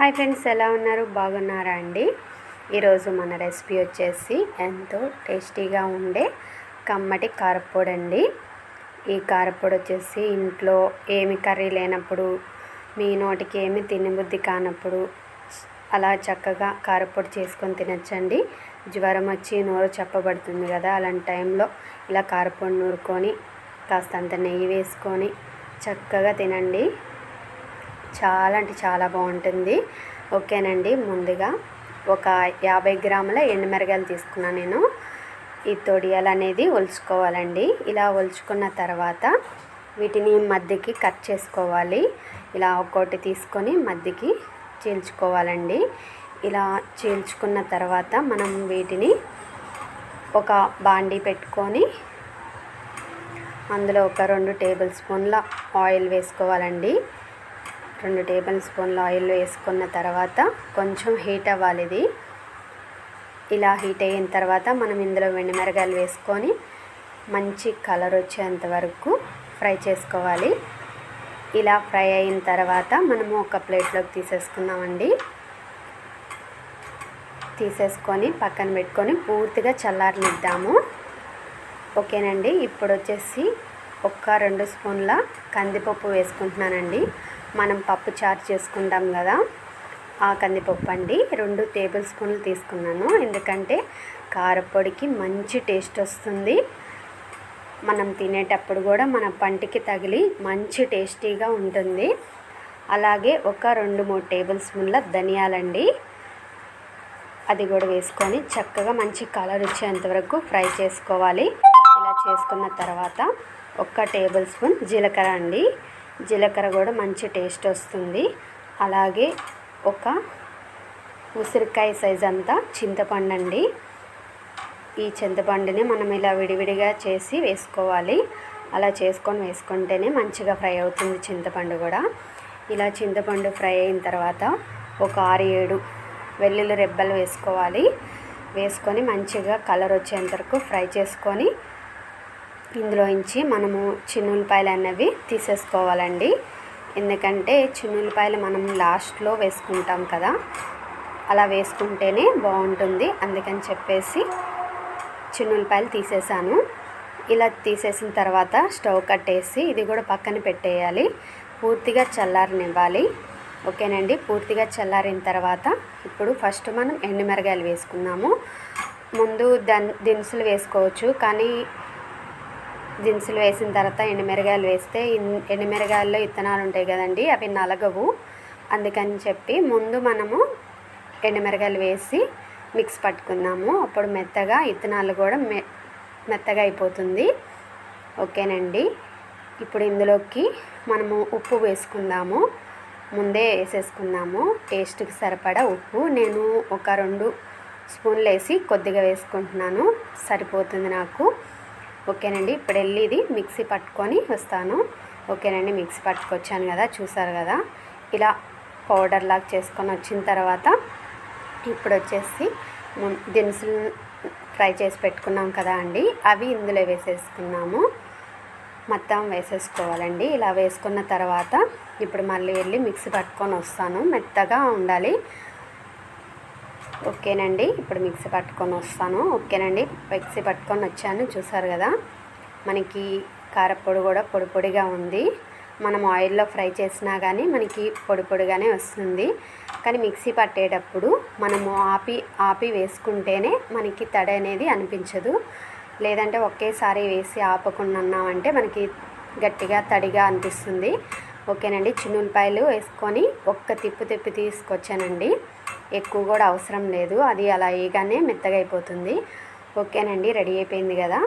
Hi friends ఎలా ఉన్నారు? బాగున్నారా అండి? ఈరోజు మన రెసిపీ వచ్చేసి ఎంతో టేస్టీగా ఉండే కమ్మటి కారపొడి అండి ఈ కారపొడి వచ్చేసి ఇంట్లో ఏమి కర్రీ లేనప్పుడు మీ నోటికి ఏమి తినబుద్ధి కానప్పుడు అలా చక్కగా కారపొడి చేసుకొని తినచ్చండి. జ్వరం వచ్చి నోరు చెప్పబడుతుంది కదా అలాంటి టైంలో ఇలా కారపొడి నూరుకొని కాస్తంత నెయ్యి వేసుకొని చక్కగా తినండి. చాలా అంటే చాలా బాగుంటుంది. ఓకేనండి ముందుగా ఒక యాభై గ్రాముల ఎండుమిరగాయలు తీసుకున్నాను నేను. ఈ తొడియాలు అనేది ఒలుచుకోవాలండి. ఇలా ఒలుచుకున్న తర్వాత వీటిని మధ్యకి కట్ చేసుకోవాలి. ఇలా ఒక్కోటి తీసుకొని మధ్యకి చీల్చుకోవాలండి. ఇలా చీల్చుకున్న తర్వాత మనం వీటిని ఒక బాండీ పెట్టుకొని అందులో ఒక రెండు టేబుల్ స్పూన్ల ఆయిల్ వేసుకోవాలండి. రెండు టేబుల్ స్పూన్ల ఆయిల్ వేసుకున్న తర్వాత కొంచెం హీట్ అవ్వాలి ఇది. ఇలా హీట్ అయిన తర్వాత మనం ఇందులో మిరగాయలు వేసుకొని మంచి కలర్ వచ్చేంత వరకు ఫ్రై చేసుకోవాలి. ఇలా ఫ్రై అయిన తర్వాత మనము ఒక ప్లేట్లోకి తీసేసుకుందామండి. తీసేసుకొని పక్కన పెట్టుకొని పూర్తిగా చల్లారనిద్దాము. ఓకేనండి ఇప్పుడు వచ్చేసి ఒక్క రెండు స్పూన్ల కందిపప్పు వేసుకుంటున్నానండి. మనం పప్పు చారు చేసుకుంటాం కదా ఆ కందిపప్పు అండి. రెండు టేబుల్ స్పూన్లు తీసుకున్నాను. ఎందుకంటే కారపొడికి మంచి టేస్ట్ వస్తుంది. మనం తినేటప్పుడు కూడా మన పంటికి తగిలి మంచి టేస్టీగా ఉంటుంది. అలాగే ఒక రెండు మూడు టేబుల్ స్పూన్ల ధనియాలండి. అది కూడా వేసుకొని చక్కగా మంచి కలర్ వచ్చేంత వరకు ఫ్రై చేసుకోవాలి. ఇలా చేసుకున్న తర్వాత ఒక టేబుల్ స్పూన్ జీలకర్ర అండి. జీలకర్ర కూడా మంచి టేస్ట్ వస్తుంది. అలాగే ఒక ఉసిరికాయ సైజ్ అంతా చింతపండు అండి. ఈ చింతపండుని మనం ఇలా విడివిడిగా చేసి వేసుకోవాలి. అలా చేసుకొని వేసుకుంటేనే మంచిగా ఫ్రై అవుతుంది చింతపండు కూడా. ఇలా చింతపండు ఫ్రై అయిన తర్వాత ఒక ఆరు ఏడు వెల్లుల్లి రెబ్బలు వేసుకోవాలి. వేసుకొని మంచిగా కలర్ వచ్చేంత వరకు ఫ్రై చేసుకొని ఇందులోంచి మనము చిన్నులపాయలు అనేవి తీసేసుకోవాలండి. ఎందుకంటే చిన్నులపాయలు మనం లాస్ట్లో వేసుకుంటాం కదా అలా వేసుకుంటేనే బాగుంటుంది. అందుకని చెప్పేసి చిన్నులపాయలు తీసేసాను. ఇలా తీసేసిన తర్వాత స్టవ్ కట్టేసి ఇది కూడా పక్కన పెట్టేయాలి. పూర్తిగా చల్లారనివ్వాలి. ఓకేనండి? పూర్తిగా చల్లారిన తర్వాత ఇప్పుడు ఫస్ట్ మనం ఎండుమిరగాయలు వేసుకున్నాము. ముందు దన్ దినుసులు వేసుకోవచ్చు. కానీ దినుసులు వేసిన తర్వాత ఎండుమిరగాయలు వేస్తే ఎండుమిరగాయల్లో విత్తనాలు ఉంటాయి కదండి అవి నలగవు. అందుకని చెప్పి ముందు మనము ఎండుమిరగాయలు వేసి మిక్స్ పట్టుకుందాము అప్పుడు మెత్తగా విత్తనాలు కూడా మె మెత్తగా అయిపోతుంది. ఓకేనండి. ఇప్పుడు ఇందులోకి మనము ఉప్పు వేసుకుందాము. ముందే వేసేసుకుందాము. టేస్ట్కి సరిపడా ఉప్పు. నేను ఒక రెండు స్పూన్లు వేసి కొద్దిగా వేసుకుంటున్నాను. సరిపోతుంది నాకు. ఓకేనండి ఇప్పుడు వెళ్ళి ఇది మిక్సీ పట్టుకొని వస్తాను. ఓకేనండి మిక్సీ పట్టుకొచ్చాను కదా చూసారు కదా? ఇలా పౌడర్ లాగా చేసుకొని వచ్చిన తర్వాత ఇప్పుడు వచ్చేసి దినుసులు ఫ్రై చేసి పెట్టుకున్నాం కదా అండి అవి ఇందులో వేసేసుకున్నాము. మొత్తం వేసేసుకోవాలండి. ఇలా వేసుకున్న తర్వాత ఇప్పుడు మళ్ళీ వెళ్ళి మిక్సీ పట్టుకొని వస్తాను. మెత్తగా ఉండాలి. ఓకేనండి. ఇప్పుడు మిక్సీ పట్టుకొని వస్తాను. ఓకేనండి. మిక్సీ పట్టుకొని వచ్చాను. చూసారు కదా? మనకి కారపొడి కూడా పొడి పొడిగా ఉంది. మనం ఆయిల్లో ఫ్రై చేసినా కానీ మనకి పొడి పొడిగానే వస్తుంది. కానీ మిక్సీ పట్టేటప్పుడు మనము ఆపి ఆపి వేసుకుంటేనే మనకి తడి అనేది అనిపించదు. లేదంటే ఒకేసారి వేసి ఆపకుండాన్నామంటే మనకి గట్టిగా తడిగా అనిపిస్తుంది. ఓకేనండి. చిన్నులపాయలు వేసుకొని ఒక్క తిప్పు తిప్పి తీసుకొచ్చానండి. ఎక్కువ కూడా అవసరం లేదు. అది అలా వేయగానే మెత్తగా అయిపోతుంది. ఓకేనండి రెడీ అయిపోయింది కదా.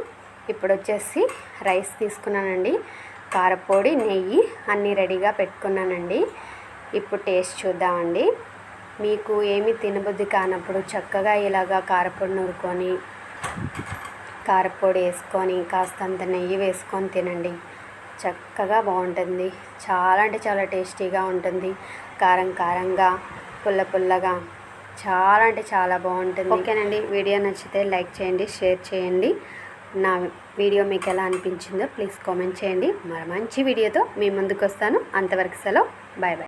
ఇప్పుడు వచ్చేసి రైస్ తీసుకున్నానండి. కారపొడి నెయ్యి అన్నీ రెడీగా పెట్టుకున్నానండి. ఇప్పుడు టేస్ట్ చూద్దామండి. మీకు ఏమి తినబుద్ధి కానప్పుడు చక్కగా ఇలాగా కారపొడి నూరుకొని కారపొడి వేసుకొని కాస్తంత నెయ్యి వేసుకొని తినండి. చక్కగా బాగుంటుంది. చాలా అంటే చాలా టేస్టీగా ఉంటుంది. కారం కారంగా పుల్ల పుల్లగా. చాలా అంటే చాలా బాగుంటుంది. ఓకేనండి. వీడియో నచ్చితే లైక్ చేయండి షేర్ చేయండి. నా వీడియో మీకు ఎలా అనిపించిందో ప్లీజ్ కామెంట్ చేయండి. మరి మంచి వీడియోతో మీ ముందుకు వస్తాను అంతవరకు సెలవు. Bye bye.